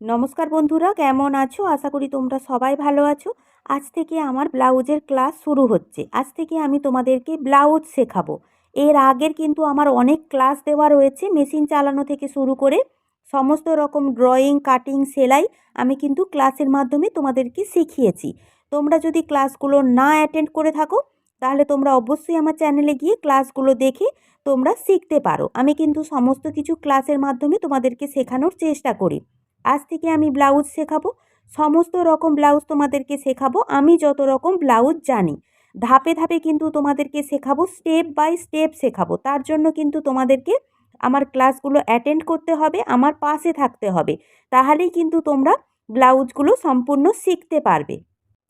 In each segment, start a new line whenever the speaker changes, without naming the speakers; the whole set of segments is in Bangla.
নমস্কার বন্ধুরা, কেমন আছো? আশা করি তোমরা সবাই ভালো আছো। আজ থেকে আমার ব্লাউজের ক্লাস শুরু হচ্ছে। আজ থেকে আমি তোমাদেরকে ব্লাউজ শেখাবো। এর আগের কিন্তু আমার অনেক ক্লাস দেওয়া রয়েছে, মেশিন চালানো থেকে শুরু করে সমস্ত রকম ড্রয়িং, কাটিং, সেলাই আমি কিন্তু ক্লাসের মাধ্যমে তোমাদেরকে শিখিয়েছি। তোমরা যদি ক্লাসগুলো না অ্যাটেন্ড করে থাকো, তাহলে তোমরা অবশ্যই আমার চ্যানেলে গিয়ে ক্লাসগুলো দেখে তোমরা শিখতে পারো। আমি কিন্তু সমস্ত কিছু ক্লাসের মাধ্যমে তোমাদেরকে শেখানোর চেষ্টা করি। আজ থেকে আমি ব্লাউজ শেখাবো। সমস্ত রকম ব্লাউজ তোমাদেরকে শেখাবো। আমি যত রকম ব্লাউজ জানি, ধাপে ধাপে কিন্তু তোমাদেরকে শেখাবো স্টেপ বাই স্টেপ শেখাবো। তার জন্য কিন্তু তোমাদেরকে আমার ক্লাসগুলো অ্যাটেন্ড করতে হবে, আমার পাশে থাকতে হবে। তাহলেই কিন্তু তোমরা ব্লাউজগুলো সম্পূর্ণ শিখতে পারবে।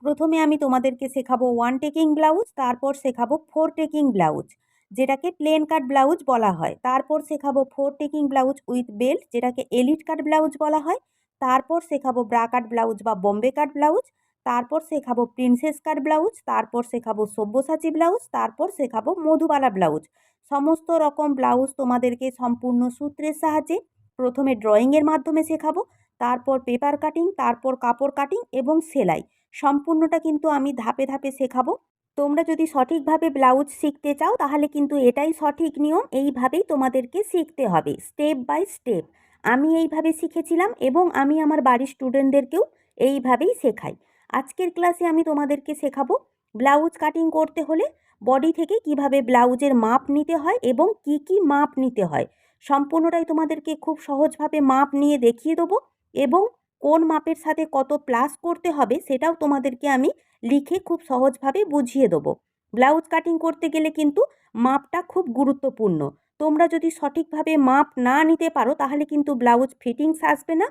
প্রথমে আমি তোমাদেরকে শেখাবো ওয়ান টেকিং ব্লাউজ, তারপর শেখাবো ফোর টেকিং ব্লাউজ। যেটাকে প্লেন কাট ব্লাউজ বলা হয়। তারপর শেখাবো four tucking blouse with belt যেটাকে এলিট কাট ব্লাউজ বলা হয়। তারপর শেখাবো ব্রা কাট ব্লাউজ বা বম্বে কাট ব্লাউজ তারপর শেখাবো প্রিন্সেস কাট ব্লাউজ তারপর শেখাবো সব্যসাচী ব্লাউজ তারপর শেখাবো মধুবালা ব্লাউজ সমস্ত রকম ব্লাউজ তোমাদেরকে সম্পূর্ণ সূত্রের সাহায্যে প্রথমে ড্রয়িংয়ের মাধ্যমে শেখাবো, তারপর পেপার কাটিং তারপর কাপড় কাটিং এবং সেলাই। সম্পূর্ণটা কিন্তু আমি ধাপে ধাপে শেখাবো। তোমরা যদি সঠিকভাবে ব্লাউজ শিখতে চাও, তাহলে কিন্তু এটাই সঠিক নিয়ম। এইভাবেই তোমাদেরকে শিখতে হবে, স্টেপ বাই স্টেপ। আমি এইভাবে শিখেছিলাম এবং আমি আমার বাড়ির স্টুডেন্টদেরকেও এইভাবেই শেখাই। আজকের ক্লাসে আমি তোমাদেরকে শেখাবো ব্লাউজ কাটিং করতে হলে বডি থেকে কীভাবে ব্লাউজের মাপ নিতে হয় এবং কি কি মাপ নিতে হয়। সম্পূর্ণটাই তোমাদেরকে খুব সহজভাবে মাপ নিয়ে দেখিয়ে দেবো এবং কোন মাপের সাথে কত প্লাস করতে হবে সেটাও তোমাদেরকে আমি লিখে খুব সহজভাবে বুঝিয়ে দেবো। ব্লাউজ কাটিং করতে গেলে কিন্তু মাপটা খুব গুরুত্বপূর্ণ। তোমরা যদি সঠিকভাবে মাপ না নিতে পারো, তাহলে কিন্তু ব্লাউজ ফিটিংস আসবে না।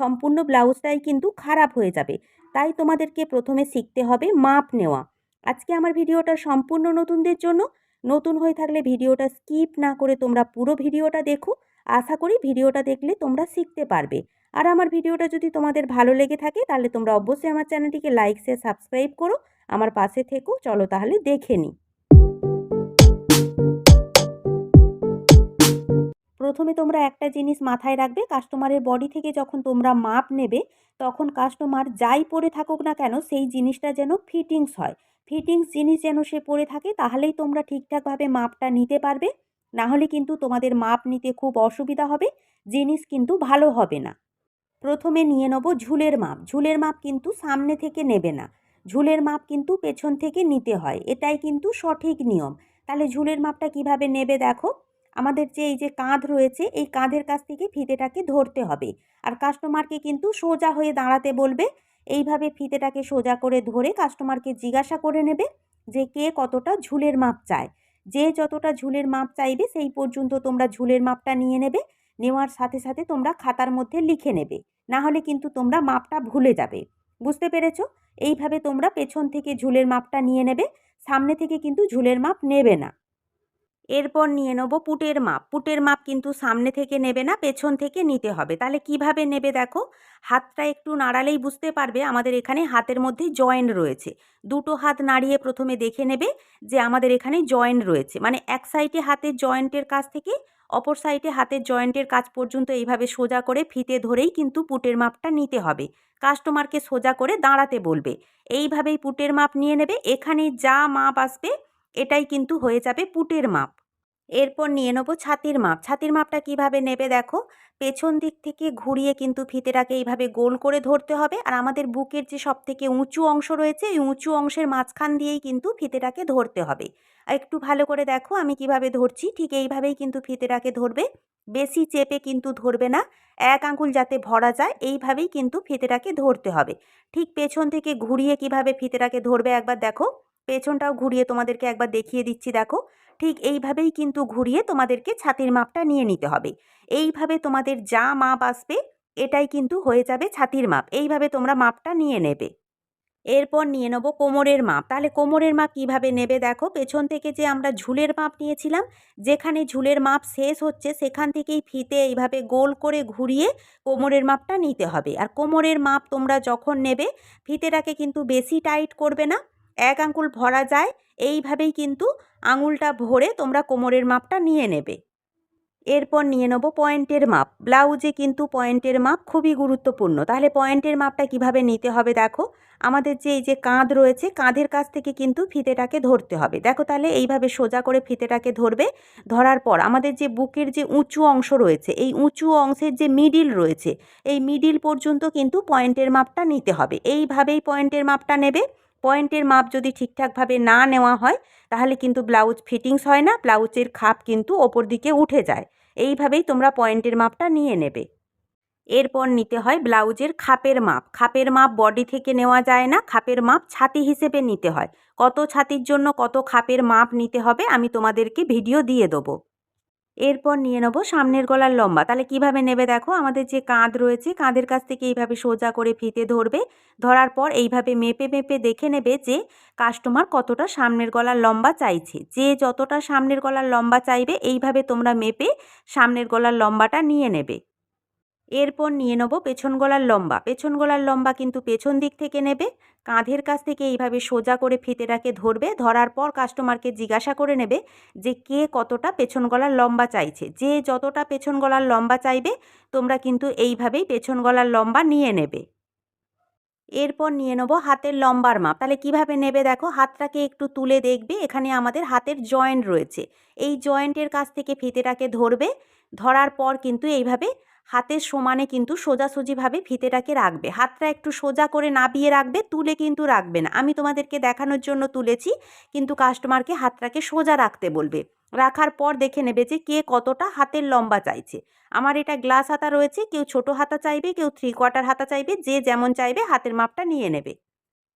সম্পূর্ণ ব্লাউজটাই কিন্তু খারাপ হয়ে যাবে। তাই তোমাদেরকে প্রথমে শিখতে হবে মাপ নেওয়া। আজকে আমার ভিডিওটা সম্পূর্ণ নতুনদের জন্য। নতুন হয়ে থাকলে ভিডিওটা স্কিপ না করে তোমরা পুরো ভিডিওটা দেখো। আশা করি ভিডিওটা দেখলে তোমরা শিখতে পারবে। আর আমার ভিডিওটা যদি তোমাদের ভালো লেগে থাকে, তাহলে তোমরা অবশ্যই আমার চ্যানেলটিকে লাইক শেয়ার সাবস্ক্রাইব করো। আমার পাশে থেকো, চলো তাহলে দেখে নিই। প্রথমে তোমরা একটা জিনিস মাথায় রাখবে কাস্টমারের বডি থেকে যখন তোমরা মাপ নেবে, তখন কাস্টমার যাই পরে থাকুক না কেন, সেই জিনিসটা যেন ফিটিংস হয়। ফিটিংস জিনিস যেন সে পরে থাকে, তাহলেই তোমরা ঠিকঠাকভাবে মাপটা নিতে পারবে। না হলে কিন্তু তোমাদের মাপ নিতে খুব অসুবিধা হবে, জিনিস কিন্তু ভালো হবে না। প্রথমে নিয়ে নেব ঝুলের মাপ। ঝুলের মাপ কিন্তু সামনে থেকে নেবে না। ঝুলের মাপ কিন্তু পেছন থেকে নিতে হয়। এটাই কিন্তু সঠিক নিয়ম। তাহলে ঝুলের মাপটা কীভাবে নেবে দেখো? আমাদের যে এই যে কাঁধ রয়েছে, এই কাঁধের কাছ থেকে ফিতেটাকে ধরতে হবে। আর কাস্টমারকে কিন্তু সোজা হয়ে দাঁড়াতে বলবে। এইভাবে ফিতেটাকে সোজা করে ধরে কাস্টমারকে জিজ্ঞাসা করে নেবে যে কে কতটা ঝুলের মাপ চায়। যে যতটা ঝুলের মাপ চাইবে, সেই পর্যন্ত তোমরা ঝুলের মাপটা নিয়ে নেবে। নেওয়ার সাথে সাথে তোমরা খাতার মধ্যে লিখে নেবে। না হলে কিন্তু তোমরা মাপটা ভুলে যাবে। বুঝতে পেরেছ? এইভাবে তোমরা পেছন থেকে ঝুলের মাপটা নিয়ে নেবে। সামনে থেকে কিন্তু ঝুলের মাপ নেবে না। এরপর নিয়ে নেব পুটের মাপ। পুটের মাপ কিন্তু সামনে থেকে নেবে না, পেছন থেকে নিতে হবে। তাহলে কীভাবে নেবে দেখো? হাতটা একটু নাড়ালেই বুঝতে পারবে আমাদের এখানে হাতের মধ্যে জয়েন্ট রয়েছে। দুটো হাত নাড়িয়ে প্রথমে দেখে নেবে যে আমাদের এখানে জয়েন্ট রয়েছে। মানে এক সাইডে হাতের জয়েন্টের কাছ থেকে অপর সাইডে হাতের জয়েন্টের কাজ পর্যন্ত এইভাবে সোজা করে ফিতে ধরেই কিন্তু পুটের মাপটা নিতে হবে। কাস্টমারকে সোজা করে দাঁড়াতে বলবে। এইভাবেই পুটের মাপ নিয়ে নেবে। এখানে যা মাপ আসবে এটাই কিন্তু হয়ে যাবে পুটের মাপ। এরপর নিয়ে নেব ছাতির মাপ। ছাতির মাপটা কীভাবে নেবে দেখো? পেছন দিক থেকে ঘুরিয়ে কিন্তু ফিতেটাকে এইভাবে গোল করে ধরতে হবে। আর আমাদের বুকের যে সব থেকে উঁচু অংশ রয়েছে, এই উঁচু অংশের মাঝখান দিয়েই কিন্তু ফিতেটাকে ধরতে হবে। আর একটু ভালো করে দেখো আমি কীভাবে ধরছি। ঠিক এইভাবেই কিন্তু ফিতেটাকে ধরবে। বেশি চেপে কিন্তু ধরবে না। এক আঙ্গুল যাতে ভরা যায়, এইভাবেই কিন্তু ফিতেটাকে ধরতে হবে। ঠিক পেছন থেকে ঘুরিয়ে কীভাবে ফিতেটাকে ধরবে একবার দেখো। পেছনটাও ঘুরিয়ে তোমাদেরকে একবার দেখিয়ে দিচ্ছি, দেখো। ঠিক এইভাবেই কিন্তু ঘুরিয়ে তোমাদেরকে ছাতির মাপটা নিয়ে নিতে হবে। এইভাবে তোমাদের যা মাপ আসবে, এটাই কিন্তু হয়ে যাবে ছাতির মাপ। এইভাবে তোমরা মাপটা নিয়ে নেবে। এরপর নিয়ে নেব কোমরের মাপ। তাহলে কোমরের মাপ কীভাবে নেবে, দেখো। পেছন থেকে যে আমরা ঝুলের মাপ নিয়েছিলাম, যেখানে ঝুলের মাপ শেষ হচ্ছে, সেখান থেকেই ফিতে এইভাবে গোল করে ঘুরিয়ে কোমরের মাপটা নিতে হবে। আর কোমরের মাপ তোমরা যখন নেবে, ফিতেটাকে কিন্তু বেশি টাইট করবে না। এক আঙ্গুল ভরা যায়, এইভাবেই কিন্তু আঙুলটা ভরে তোমরা কোমরের মাপটা নিয়ে নেবে। এরপর নিয়ে নেব পয়েন্টের মাপ। ব্লাউজে কিন্তু পয়েন্টের মাপ খুবই গুরুত্বপূর্ণ। তাহলে পয়েন্টের মাপটা কীভাবে নিতে হবে দেখো? আমাদের যে, এই যে কাঁধ রয়েছে, কাঁধের কাছ থেকে কিন্তু ফিতেটাকে ধরতে হবে। দেখো তাহলে এইভাবে সোজা করে ফিতেটাকে ধরবে, ধরার পর আমাদের যে বুকের যে উঁচু অংশ রয়েছে, এই উঁচু অংশের যে মিডিল রয়েছে, এই মিডিল পর্যন্ত কিন্তু পয়েন্টের মাপটা নিতে হবে। এইভাবেই পয়েন্টের মাপটা নেবে। পয়েন্টের মাপ যদি ঠিকঠাকভাবে না নেওয়া হয়, তাহলে কিন্তু ব্লাউজ ফিটিংস হয় না, ব্লাউজের খাপ কিন্তু ওপর দিকে উঠে যায়। এইভাবেই তোমরা পয়েন্টের মাপটা নিয়ে নেবে। এরপর নিতে হয় ব্লাউজের খাপের মাপ। খাপের মাপ বডি থেকে নেওয়া যায় না, খাপের মাপ ছাতি হিসেবে নিতে হয়। কত ছাতির জন্য কত খাপের মাপ নিতে হবে আমি তোমাদেরকে ভিডিও দিয়ে দেবো। এরপর নিয়ে নেব সামনের গলার লম্বা। তাহলে কীভাবে নেবে দেখো? আমাদের যে কাঁধ রয়েছে, কাঁধের কাছ থেকে এইভাবে সোজা করে ফিতে ধরবে। ধরার পর এইভাবে মেপে মেপে দেখে নেবে যে কাস্টমার কতটা সামনের গলার লম্বা চাইছে। যে যতটা সামনের গলার লম্বা চাইবে, এইভাবে তোমরা মেপে সামনের গলার লম্বাটা নিয়ে নেবে। এরপর নিয়ে নেব পেছন গলার লম্বা। পেছন গলার লম্বা কিন্তু পেছন দিক থেকে নেবে। কাঁধের কাছ থেকে এইভাবে সোজা করে ফিতেটাকে ধরবে। ধরার পর কাস্টমারকে জিজ্ঞাসা করে নেবে যে কে কতটা পেছন গলার লম্বা চাইছে। যে যতটা পেছন গলার লম্বা চাইবে, তোমরা কিন্তু এইভাবেই পেছন গলার লম্বা নিয়ে নেবে। এরপর নিয়ে নেব হাতের লম্বার মাপ। তাহলে কীভাবে নেবে দেখো? হাতটাকে একটু তুলে দেখবে। এখানে আমাদের হাতের জয়েন্ট রয়েছে। এই জয়েন্টের কাছ থেকে ফিতেটাকে ধরবে। ধরার পর কিন্তু এইভাবে হাতের সমানে কিন্তু সোজাসুজিভাবে ফিতেটাকে রাখবে। হাতটা একটু সোজা করে নাবিয়ে রাখবে, তুলে কিন্তু রাখবে না। আমি তোমাদেরকে দেখানোর জন্য তুলেছি, কিন্তু কাস্টমারকে হাতটাকে সোজা রাখতে বলবে। রাখার পর দেখে নেবে যে কে কতটা হাতের লম্বা চাইছে। আমার এটা গ্লাস হাতা রয়েছে, কেউ ছোট হাতা চাইবে, কেউ থ্রি কোয়ার্টার হাতা চাইবে, যে যেমন চাইবে হাতের মাপটা নিয়ে নেবে।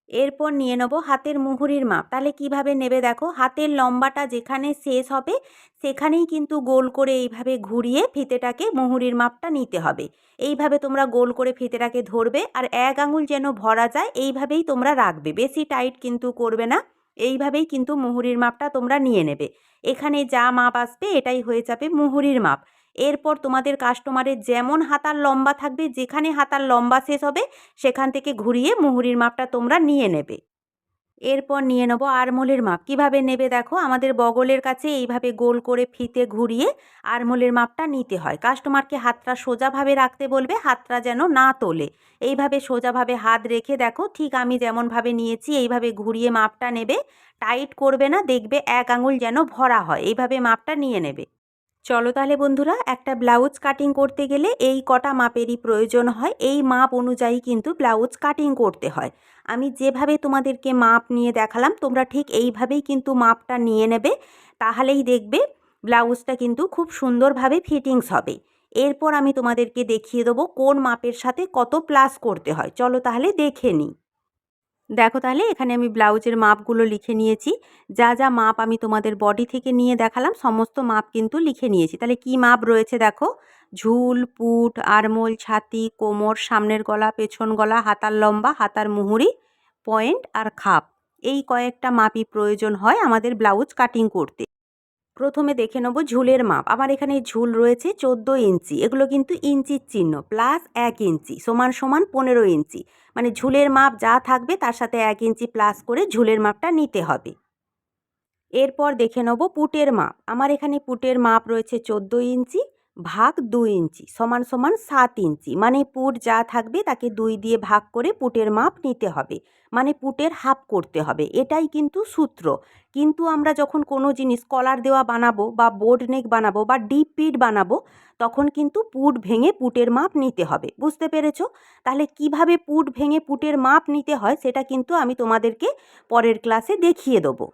এরপর নিয়ে নেব হাতের মুহুরির মাপ। তাহলে কীভাবে নেবে দেখো? হাতের লম্বাটা যেখানে শেষ হবে, সেখানেই কিন্তু গোল করে এইভাবে ঘুরিয়ে ফিতেটাকে মুহুরির মাপটা নিতে হবে। এইভাবে তোমরা গোল করে ফিতেটাকে ধরবে আর এক আঙুল যেন ভরা যায়, এইভাবেই তোমরা রাখবে। বেশি টাইট কিন্তু করবে না, এইভাবেই কিন্তু মুহুরির মাপটা তোমরা নিয়ে নেবে। এখানে যা মাপ আসবে, এটাই হয়ে যাবে মুহুরির মাপ। এরপর তোমাদের কাস্টমারের যেমন হাতার লম্বা থাকবে, যেখানে হাতার লম্বা শেষ হবে, সেখান থেকে ঘুরিয়ে মুহুরির মাপটা তোমরা নিয়ে নেবে। এরপর নিয়ে নেব আরমোলের মাপ। কীভাবে নেবে দেখো? আমাদের বগলের কাছে এইভাবে গোল করে ফিতে ঘুরিয়ে আরমোলের মাপটা নিতে হয়। কাস্টমারকে হাতটা সোজাভাবে রাখতে বলবে, হাতটা যেন না তোলে। এইভাবে সোজাভাবে হাত রেখে দেখো, ঠিক আমি যেমনভাবে নিয়েছি, এইভাবে ঘুরিয়ে মাপটা নেবে। টাইট করবে না, দেখবে এক আঙুল যেন ভরা হয়। এইভাবে মাপটা নিয়ে নেবে। চলো তাহলে বন্ধুরা, একটা ব্লাউজ কাটিং করতে গেলে এই কটা মাপেরই প্রয়োজন হয়। এই মাপ অনুযায়ী কিন্তু ব্লাউজ কাটিং করতে হয়। আমি যেভাবে তোমাদেরকে মাপ নিয়ে দেখালাম, তোমরা ঠিক এইভাবেই কিন্তু মাপটা নিয়ে নেবে। তাহলেই দেখবে ব্লাউজটা কিন্তু খুব সুন্দরভাবে ফিটিংস হবে। এরপর আমি তোমাদেরকে দেখিয়ে দেবো কোন মাপের সাথে কত প্লাস করতে হয়। চলো তাহলে দেখে নিই। দেখো তাহলে, এখানে আমি ব্লাউজের মাপগুলো লিখে নিয়েছি। যা যা মাপ আমি তোমাদের বডি থেকে নিয়ে দেখালাম, সমস্ত মাপ কিন্তু লিখে নিয়েছি। তাহলে কি মাপ রয়েছে দেখো? ঝুল, পুট, আরমোল, ছাতি, কোমর, সামনের গলা, পেছন গলা, হাতার লম্বা, হাতার মুহুরি, পয়েন্ট আর খাপ। এই কয়েকটা মাপই প্রয়োজন হয় আমাদের ব্লাউজ কাটিং করতে। প্রথমে দেখে নেব ঝুলের মাপ। আমার এখানে ঝুল রয়েছে চোদ্দ ইঞ্চি। এগুলো কিন্তু ইঞ্চির চিহ্ন প্লাস এক ইঞ্চি, সমান সমান পনেরো ইঞ্চি। মানে ঝুলের মাপ যা থাকবে তার সাথে এক ইঞ্চি প্লাস করে ঝুলের মাপটা নিতে হবে। এরপর দেখে নেব পুটের মাপ। আমার এখানে পুটের মাপ রয়েছে চোদ্দ ইঞ্চি। ভাগ দুই ইঞ্চি সমান সমান সাত ইঞ্চি। মানে পুট যা থাকবে তাকে দুই দিয়ে ভাগ করে পুটের মাপ নিতে হবে। মানে পুটের হাফ করতে হবে। এটাই কিন্তু সূত্র। কিন্তু আমরা যখন কোনো জিনিস কলার দেওয়া বানাবো বা বোর্ড নেক বানাবো বা ডিপ পিট বানাবো, তখন কিন্তু পুট ভেঙে পুটের মাপ নিতে হবে। বুঝতে পেরেছ? তাহলে কীভাবে পুট ভেঙে পুটের মাপ নিতে হয় সেটা কিন্তু আমি তোমাদেরকে পরের ক্লাসে দেখিয়ে দেবো।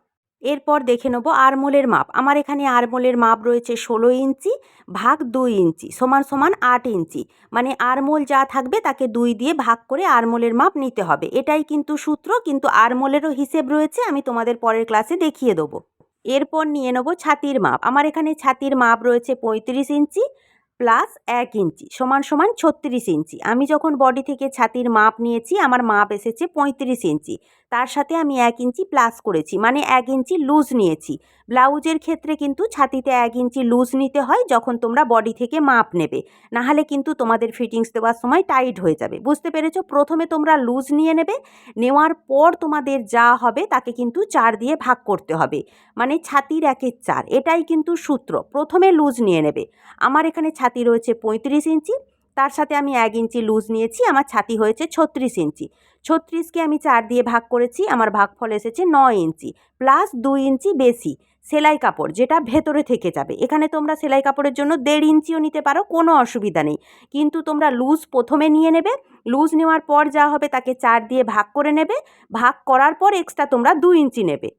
এরপর দেখে নেব আরমোলের মাপ। আমার এখানে আরমোলের মাপ রয়েছে ষোলো ইঞ্চি ভাগ দুই ইঞ্চি সমান সমান আট ইঞ্চি। মানে আরমোল যা থাকবে তাকে দুই দিয়ে ভাগ করে আরমোলের মাপ নিতে হবে। এটাই কিন্তু সূত্র, কিন্তু আরমোলেরও হিসেব রয়েছে, আমি তোমাদের পরের ক্লাসে দেখিয়ে দেবো। এরপর নিয়ে নেব ছাতির মাপ। আমার এখানে ছাতির মাপ রয়েছে পঁয়ত্রিশ ইঞ্চি প্লাস এক ইঞ্চি সমান সমান ছত্রিশ ইঞ্চি। আমি যখন বডি থেকে ছাতির মাপ নিয়েছি, আমার মাপ এসেছে পঁয়ত্রিশ ইঞ্চি। তার সাথে আমি এক ইঞ্চি প্লাস করেছি মানে এক ইঞ্চি লুজ নিয়েছি। ব্লাউজের ক্ষেত্রে কিন্তু ছাতিতে এক ইঞ্চি লুজ নিতে হয় যখন তোমরা বডি থেকে মাপ নেবে। নাহলে কিন্তু তোমাদের ফিটিংস দেওয়ার সময় টাইট হয়ে যাবে। বুঝতে পেরেছ? প্রথমে তোমরা লুজ নিয়ে নেবে, নেওয়ার পর তোমাদের যা হবে তাকে কিন্তু চার দিয়ে ভাগ করতে হবে। মানে ছাতির একের চার, এটাই কিন্তু সূত্র। প্রথমে লুজ নিয়ে নেবে। আমার এখানে ছাতি রয়েছে পঁয়ত্রিশ ইঞ্চি তার সাথে আমি এক ইঞ্চি লুজ নিয়েছি, আমার ছাতি হয়েছে ছত্রিশ ইঞ্চি। ছত্রিশকে আমি চার দিয়ে ভাগ করেছি, আমার ভাগফল এসেছে নয় ইঞ্চি, প্লাস দুই ইঞ্চি বেশি সেলাই কাপড়, যেটা ভেতরে থেকে যাবে। এখানে তোমরা সেলাই কাপড়ের জন্য দেড় ইঞ্চিও নিতে পারো, কোনো অসুবিধা নেই। কিন্তু তোমরা লুজ প্রথমে নিয়ে নেবে, লুজ নেওয়ার পর যা হবে তাকে চার দিয়ে ভাগ করে নেবে, ভাগ করার পর এক্সট্রা তোমরা দু ইঞ্চি নেবে।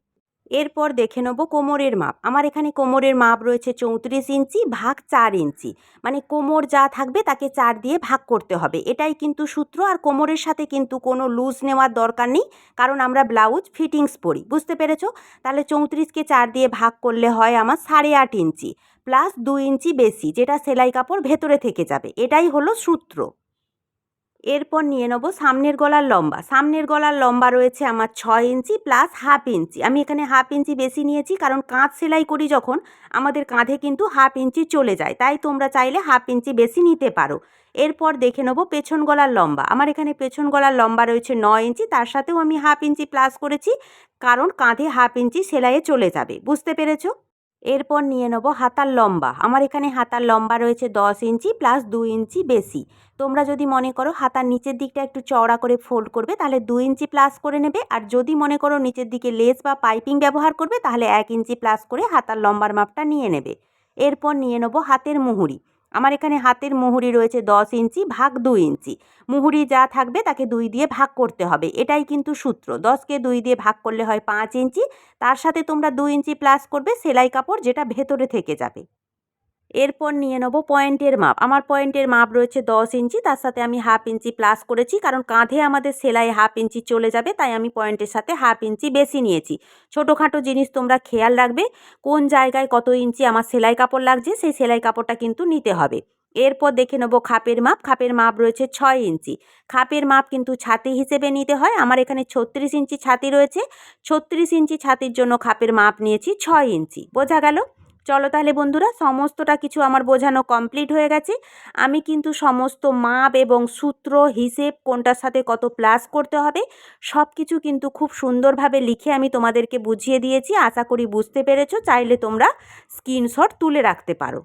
এরপর দেখে নেব কোমরের মাপ। আমার এখানে কোমরের মাপ রয়েছে চৌত্রিশ ইঞ্চি ভাগ চার ইঞ্চি। মানে কোমর যা থাকবে তাকে চার দিয়ে ভাগ করতে হবে। এটাই কিন্তু সূত্র আর কোমরের সাথে কিন্তু কোনো লুজ নেওয়ার দরকার নেই, কারণ আমরা ব্লাউজ ফিটিংস পরি। বুঝতে পেরেছ? তাহলে চৌত্রিশকে চার দিয়ে ভাগ করলে হয় আমার সাড়ে আট ইঞ্চি। প্লাস দু ইঞ্চি বেশি, যেটা সেলাই কাপড় ভেতরে থেকে যাবে। এটাই হলো সূত্র। এরপর নিয়ে নেব সামনের গলার লম্বা। সামনের গলার লম্বা রয়েছে আমার ছয় ইঞ্চি প্লাস হাফ ইঞ্চি। আমি এখানে হাফ ইঞ্চি বেশি নিয়েছি কারণ কাঁধ সেলাই করি যখন আমাদের কাঁধে কিন্তু হাফ ইঞ্চি চলে যায়। তাই তোমরা চাইলে হাফ ইঞ্চি বেশি নিতে পারো। এরপর দেখে নেব পেছন গলার লম্বা। আমার এখানে পেছন গলার লম্বা রয়েছে নয় ইঞ্চি। তার সাথেও আমি হাফ ইঞ্চি প্লাস করেছি কারণ কাঁধে হাফ ইঞ্চি সেলাইয়ে চলে যাবে। বুঝতে পেরেছ? এরপর নিয়ে নেব হাতার লম্বা। আমার এখানে হাতার লম্বা রয়েছে দশ ইঞ্চি প্লাস দু ইঞ্চি বেশি। তোমরা যদি মনে করো হাতার নিচের দিকটা একটু চওড়া করে ফোল্ড করবে, তাহলে দু ইঞ্চি প্লাস করে নেবে। আর যদি মনে করো নিচের দিকে লেস বা পাইপিং ব্যবহার করবে, তাহলে এক ইঞ্চি প্লাস করে হাতার লম্বার মাপটা নিয়ে নেবে। এরপর নিয়ে নেব হাতের মুহুরি। আমার এখানে হাতের মুহুরি রয়েছে দশ ইঞ্চি ভাগ দু ইঞ্চি। মুহুরি যা থাকবে তাকে দুই দিয়ে ভাগ করতে হবে। এটাই কিন্তু সূত্র। দশকে দুই দিয়ে ভাগ করলে হয় পাঁচ ইঞ্চি। তার সাথে তোমরা দু ইঞ্চি প্লাস করবে সেলাই কাপড় যেটা ভেতরে থেকে যাবে। এরপর নিয়ে নেব পয়েন্টের মাপ। আমার পয়েন্টের মাপ রয়েছে দশ ইঞ্চি, তার সাথে আমি হাফ ইঞ্চি প্লাস করেছি, কারণ কাঁধে আমাদের সেলাই হাফ ইঞ্চি চলে যাবে, তাই আমি পয়েন্টের সাথে হাফ ইঞ্চি বেশি নিয়েছি। ছোটোখাটো জিনিস তোমরা খেয়াল রাখবে, কোন জায়গায় কত ইঞ্চি আমার সেলাই কাপড় লাগছে, সেই সেলাই কাপড়টা কিন্তু নিতে হবে। এরপর দেখে নেব খাপের মাপ খাপের মাপ রয়েছে ছয় ইঞ্চি। খাপের মাপ কিন্তু ছাতি হিসেবে নিতে হয়, আমার এখানে ছত্রিশ ইঞ্চি ছাতি রয়েছে, ছত্রিশ ইঞ্চি ছাতির জন্য খাপের মাপ নিয়েছি ছয় ইঞ্চি। বোঝা গেল? চলো তাহলে বন্ধুরা, সমস্তটা কিছু আমার বোঝানো কমপ্লিট হয়ে গেছে। আমি কিন্তু সমস্ত মাপ এবং সূত্র, হিসেব, কোনটার সাথে কত প্লাস করতে হবে সব কিছু কিন্তু খুব সুন্দরভাবে লিখে আমি তোমাদেরকে বুঝিয়ে দিয়েছি। আশা করি বুঝতে পেরেছ, চাইলে তোমরা স্ক্রিনশট তুলে রাখতে পারো।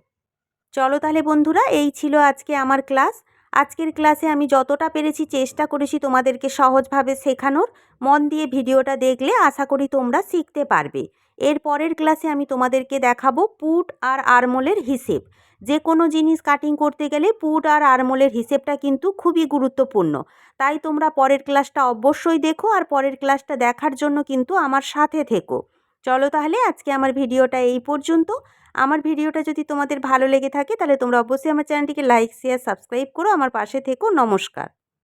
চলো তাহলে বন্ধুরা, এই ছিল আজকে আমার ক্লাস আজকের ক্লাসে আমি যতটা পেরেছি চেষ্টা করেছি তোমাদেরকে সহজভাবে শেখানোর। মন দিয়ে ভিডিওটা দেখলে আশা করি তোমরা শিখতে পারবে। এর পরের ক্লাসে আমি তোমাদেরকে দেখাবো পুট আর আরমোলের হিসেব। যে কোনো জিনিস কাটিং করতে গেলে পুট আর আরমোলের হিসেবটা কিন্তু খুবই গুরুত্বপূর্ণ। তাই তোমরা পরের ক্লাসটা অবশ্যই দেখো আর পরের ক্লাসটা দেখার জন্য কিন্তু আমার সাথে থেকো। চলো তাহলে আজকে আমার ভিডিওটা এই পর্যন্ত। আমার ভিডিওটা যদি তোমাদের ভালো লেগে থাকে তাহলে তোমরা অবশ্যই আমার চ্যানেলটিকে লাইক, শেয়ার, সাবস্ক্রাইব করো। আমার পাশে থেকো। নমস্কার।